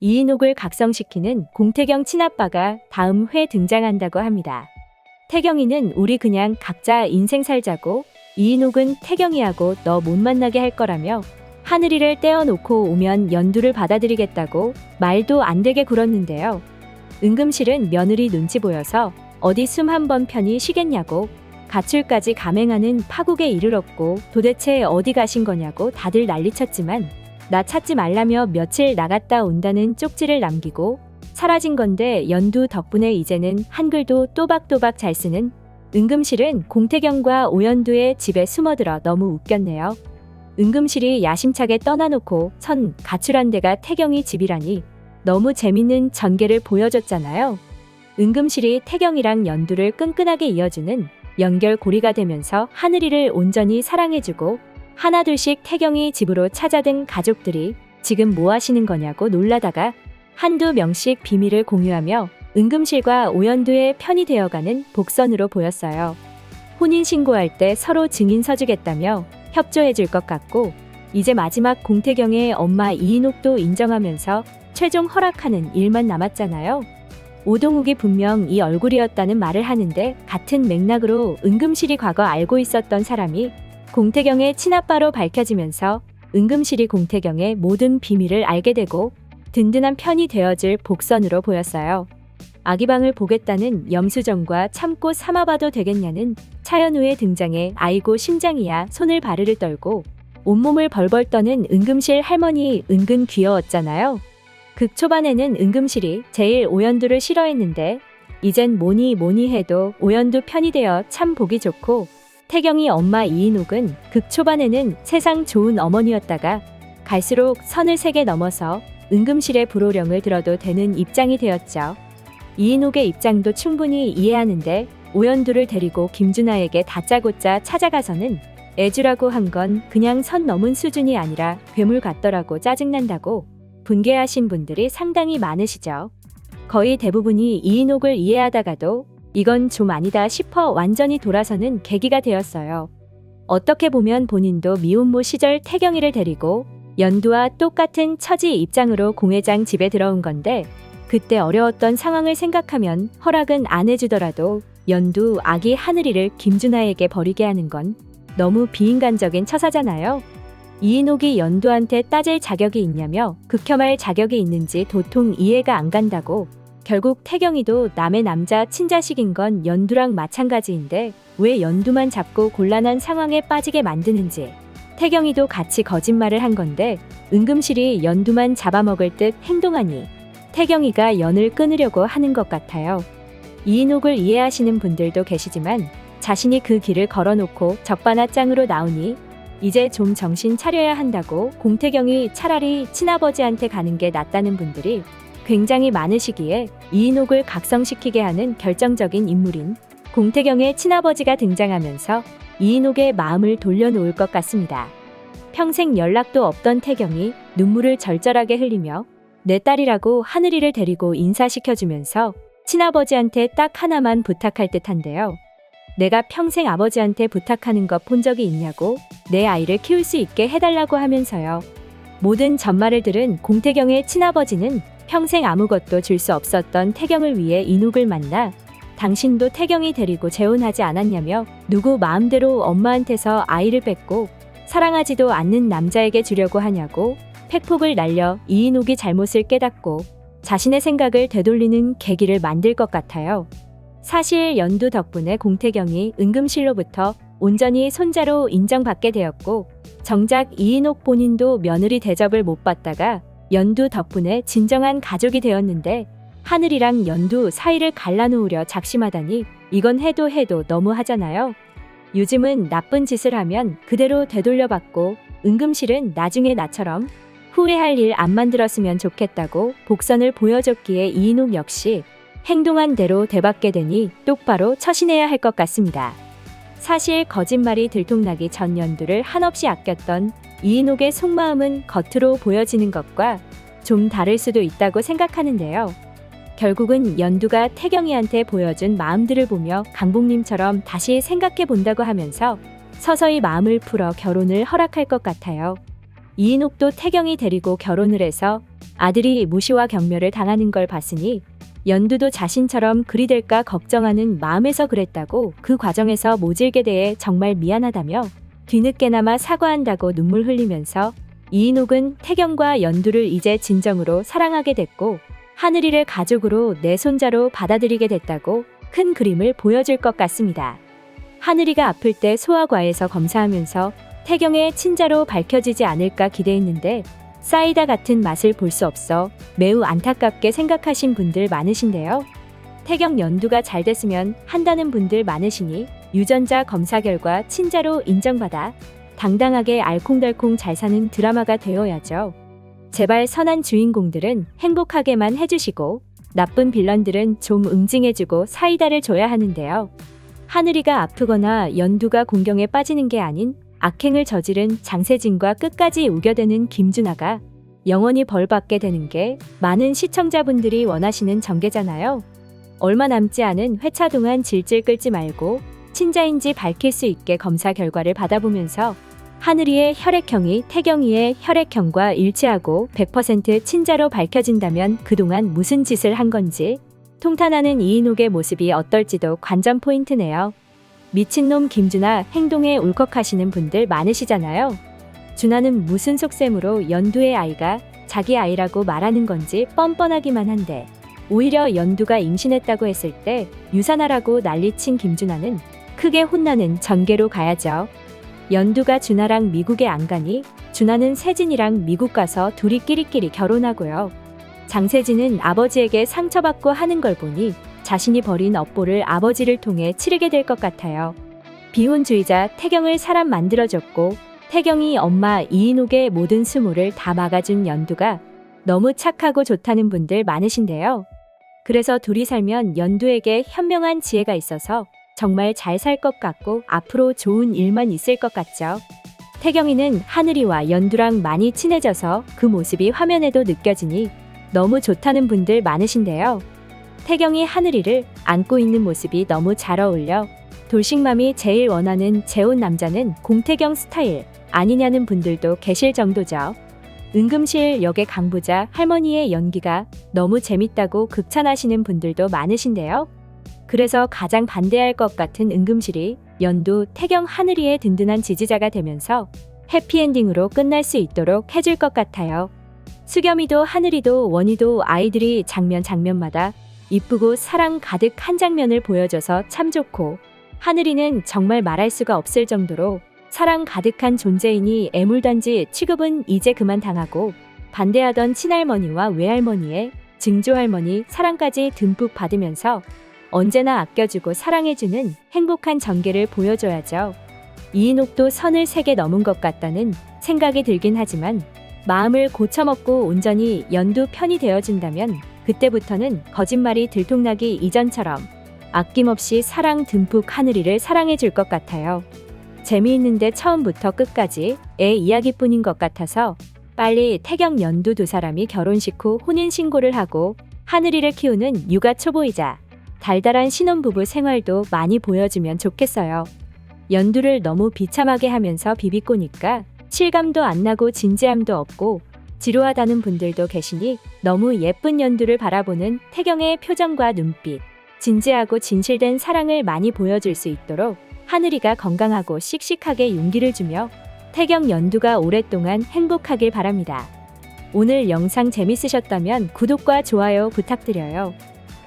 이인옥을 각성시키는 공태경 친아빠가 다음 회 등장한다고 합니다. 태경이는 우리 그냥 각자 인생 살자고 이인옥은 태경이하고 너 못 만나게 할 거라며 하늘이를 떼어놓고 오면 연두를 받아들이겠다고 말도 안 되게 굴었는데요. 은금실은 며느리 눈치 보여서 어디 숨 한 번 편히 쉬겠냐고 가출까지 감행하는 파국에 이르렀고 도대체 어디 가신 거냐고 다들 난리쳤지만 나 찾지 말라며 며칠 나갔다 온다는 쪽지를 남기고 사라진 건데 연두 덕분에 이제는 한글도 또박또박 잘 쓰는 은금실은 공태경과 오연두의 집에 숨어들어 너무 웃겼네요. 은금실이 야심차게 떠나놓고 선 가출한 데가 태경이 집이라니 너무 재밌는 전개를 보여줬잖아요. 은금실이 태경이랑 연두를 끈끈하게 이어주는 연결고리가 되면서 하늘이를 온전히 사랑해주고 하나둘씩 태경이 집으로 찾아든 가족들이 지금 뭐 하시는 거냐고 놀라다가 한두 명씩 비밀을 공유하며 은금실과 오연두의 편이 되어가는 복선으로 보였어요. 혼인신고할 때 서로 증인 서주겠다며 협조해줄 것 같고 이제 마지막 공태경의 엄마 이인옥도 인정하면서 최종 허락하는 일만 남았잖아요. 오동욱이 분명 이 얼굴이었다는 말을 하는데 같은 맥락으로 은금실이 과거 알고 있었던 사람이 공태경의 친아빠로 밝혀지면서 은금실이 공태경의 모든 비밀을 알게 되고 든든한 편이 되어줄 복선으로 보였어요. 아기방을 보겠다는 염수정과 참고 삼아봐도 되겠냐는 차연우의 등장에 아이고 심장이야 손을 바르르 떨고 온몸을 벌벌 떠는 은금실 할머니 은근 귀여웠잖아요. 극 초반에는 은금실이 제일 오연두를 싫어했는데 이젠 뭐니 뭐니 해도 오연두 편이 되어 참 보기 좋고 태경이 엄마 이인옥은 극 초반에는 세상 좋은 어머니였다가 갈수록 선을 세게 넘어서 은금실의 불호령을 들어도 되는 입장이 되었죠. 이인옥의 입장도 충분히 이해하는데 오연두를 데리고 김준하에게 다짜고짜 찾아가서는 애주라고 한 건 그냥 선 넘은 수준이 아니라 괴물 같더라고 짜증난다고 분개하신 분들이 상당히 많으시죠. 거의 대부분이 이인옥을 이해하다가도 이건 좀 아니다 싶어 완전히 돌아서는 계기가 되었어요. 어떻게 보면 본인도 미혼모 시절 태경이를 데리고 연두와 똑같은 처지 입장으로 공회장 집에 들어온 건데 그때 어려웠던 상황을 생각하면 허락은 안 해주더라도 연두 아기 하늘이를 김준하에게 버리게 하는 건 너무 비인간적인 처사잖아요. 이인옥이 연두한테 따질 자격이 있냐며 극혐할 자격이 있는지 도통 이해가 안 간다고 결국 태경이도 남의 남자 친자식인 건 연두랑 마찬가지인데 왜 연두만 잡고 곤란한 상황에 빠지게 만드는지 태경이도 같이 거짓말을 한 건데 은금실이 연두만 잡아먹을 듯 행동하니 태경이가 연을 끊으려고 하는 것 같아요. 이인옥을 이해하시는 분들도 계시지만 자신이 그 길을 걸어놓고 적반하장으로 나오니 이제 좀 정신 차려야 한다고 공태경이 차라리 친아버지한테 가는 게 낫다는 분들이 굉장히 많으시기에 이인옥을 각성시키게 하는 결정적인 인물인 공태경의 친아버지가 등장하면서 이인옥의 마음을 돌려놓을 것 같습니다. 평생 연락도 없던 태경이 눈물을 절절하게 흘리며 내 딸이라고 하늘이를 데리고 인사시켜주면서 친아버지한테 딱 하나만 부탁할 듯한데요. 내가 평생 아버지한테 부탁하는 것 본 적이 있냐고 내 아이를 키울 수 있게 해달라고 하면서요. 모든 전말을 들은 공태경의 친아버지는 평생 아무것도 줄 수 없었던 태경을 위해 인욱을 만나 당신도 태경이 데리고 재혼하지 않았냐며 누구 마음대로 엄마한테서 아이를 뺏고 사랑하지도 않는 남자에게 주려고 하냐고 팩폭을 날려 이인욱이 잘못을 깨닫고 자신의 생각을 되돌리는 계기를 만들 것 같아요. 사실 연두 덕분에 공태경이 은금실로부터 온전히 손자로 인정받게 되었고 정작 이인옥 본인도 며느리 대접을 못 받다가 연두 덕분에 진정한 가족이 되었는데 하늘이랑 연두 사이를 갈라놓으려 작심하다니 이건 해도 해도 너무 하잖아요. 요즘은 나쁜 짓을 하면 그대로 되돌려받고 은금실은 나중에 나처럼 후회할 일 안 만들었으면 좋겠다고 복선을 보여줬기에 이인욱 역시 행동한 대로 되받게 되니 똑바로 처신해야 할 것 같습니다. 사실 거짓말이 들통나기 전 연두를 한없이 아꼈던 이인옥의 속마음은 겉으로 보여지는 것과 좀 다를 수도 있다고 생각하는데요. 결국은 연두가 태경이한테 보여준 마음들을 보며 강복님처럼 다시 생각해 본다고 하면서 서서히 마음을 풀어 결혼을 허락할 것 같아요. 이인옥도 태경이 데리고 결혼을 해서 아들이 무시와 경멸을 당하는 걸 봤으니 연두도 자신처럼 그리 될까 걱정하는 마음에서 그랬다고 그 과정에서 모질게 대해 정말 미안하다며 뒤늦게나마 사과한다고 눈물 흘리면서 이인옥은 태경과 연두를 이제 진정으로 사랑하게 됐고 하늘이를 가족으로 내 손자로 받아들이게 됐다고 큰 그림을 보여줄 것 같습니다. 하늘이가 아플 때 소아과에서 검사하면서 태경의 친자로 밝혀지지 않을까 기대했는데 사이다 같은 맛을 볼 수 없어 매우 안타깝게 생각하신 분들 많으신데요. 태경 연두가 잘 됐으면 한다는 분들 많으시니 유전자 검사 결과 친자로 인정받아 당당하게 알콩달콩 잘 사는 드라마가 되어야죠. 제발 선한 주인공들은 행복하게만 해주시고 나쁜 빌런들은 좀 응징해주고 사이다를 줘야 하는데요. 하늘이가 아프거나 연두가 공경에 빠지는 게 아닌 악행을 저지른 장세진과 끝까지 우겨대는 김준하가 영원히 벌받게 되는 게 많은 시청자분들이 원하시는 전개잖아요. 얼마 남지 않은 회차 동안 질질 끌지 말고 친자인지 밝힐 수 있게 검사 결과를 받아보면서 하늘이의 혈액형이 태경이의 혈액형과 일치하고 100% 친자로 밝혀진다면 그동안 무슨 짓을 한 건지 통탄하는 이인옥의 모습이 어떨지도 관전 포인트네요. 미친놈 김준하 행동에 울컥하시는 분들 많으시잖아요. 준하는 무슨 속셈으로 연두의 아이가 자기 아이라고 말하는 건지 뻔뻔하기만 한데 오히려 연두가 임신했다고 했을 때 유산하라고 난리친 김준하는 크게 혼나는 전개로 가야죠. 연두가 준하랑 미국에 안 가니 준하는 세진이랑 미국 가서 둘이 끼리끼리 결혼하고요. 장세진은 아버지에게 상처받고 하는 걸 보니 자신이 벌인 업보를 아버지를 통해 치르게 될 것 같아요. 비혼주의자 태경을 사람 만들어줬고 태경이 엄마 이인옥의 모든 수모를 다 막아준 연두가 너무 착하고 좋다는 분들 많으신데요. 그래서 둘이 살면 연두에게 현명한 지혜가 있어서 정말 잘 살 것 같고 앞으로 좋은 일만 있을 것 같죠. 태경이는 하늘이와 연두랑 많이 친해져서 그 모습이 화면에도 느껴지니 너무 좋다는 분들 많으신데요. 태경이 하늘이를 안고 있는 모습이 너무 잘 어울려 돌싱맘이 제일 원하는 재혼 남자는 공태경 스타일 아니냐는 분들도 계실 정도죠. 응급실 역의 강부자 할머니의 연기가 너무 재밌다고 극찬하시는 분들도 많으신데요. 그래서 가장 반대할 것 같은 응급실이 연두 태경 하늘이의 든든한 지지자가 되면서 해피엔딩으로 끝날 수 있도록 해줄 것 같아요. 수겸이도 하늘이도 원희도 아이들이 장면 장면마다 이쁘고 사랑 가득 한 장면을 보여줘서 참 좋고 하늘이는 정말 말할 수가 없을 정도로 사랑 가득한 존재이니 애물단지 취급은 이제 그만 당하고 반대하던 친할머니와 외할머니의 증조할머니 사랑까지 듬뿍 받으면서 언제나 아껴주고 사랑해주는 행복한 전개를 보여줘야죠. 이인옥도 선을 세게 넘은 것 같다는 생각이 들긴 하지만 마음을 고쳐먹고 온전히 연두 편이 되어준다면 그때부터는 거짓말이 들통나기 이전처럼 아낌없이 사랑 듬뿍 하늘이를 사랑해 줄 것 같아요. 재미있는데 처음부터 끝까지 애 이야기뿐인 것 같아서 빨리 태경 연두 두 사람이 결혼식 후 혼인신고를 하고 하늘이를 키우는 육아 초보이자 달달한 신혼부부 생활도 많이 보여주면 좋겠어요. 연두를 너무 비참하게 하면서 비비꼬니까 실감도 안 나고 진지함도 없고 지루하다는 분들도 계시니 너무 예쁜 연두를 바라보는 태경의 표정과 눈빛, 진지하고 진실된 사랑을 많이 보여줄 수 있도록 하늘이가 건강하고 씩씩하게 용기를 주며 태경 연두가 오랫동안 행복하길 바랍니다. 오늘 영상 재밌으셨다면 구독과 좋아요 부탁드려요.